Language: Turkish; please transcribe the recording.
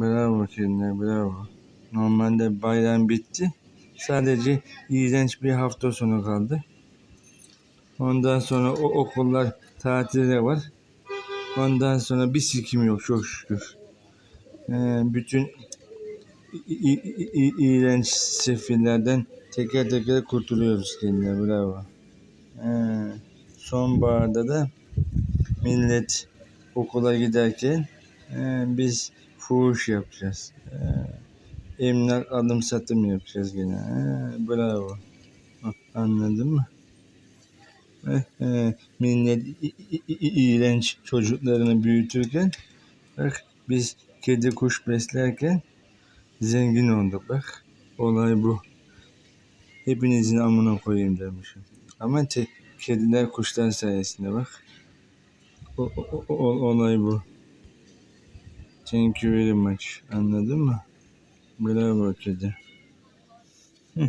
Bravo kediler bravo. Normalde bayram bitti. Sadece iğrenç bir hafta sonu kaldı. Ondan sonra o okullar tatilde var. Ondan sonra bir sikim yok çok şükür. Ee, bütün iğrenç sefillerden teker teker kurtuluyoruz kendine bravo. Ee, sonbaharda da millet okula giderken e, biz fuhuş yapacağız. Ee, alım satım yapacağız gene. Ee, bravo. Ha, Anladın mı? Eh, eh, millet iğrenç çocuklarını büyütürken bak biz kedi kuş beslerken zengin olduk bak. Olay bu. Hepinizin amına koyayım demişim. Ama te, kediler kuşlar sayesinde bak. O- o- o- olay bu. Thank you very much. Anladın mı? Bravo kedi. Hı.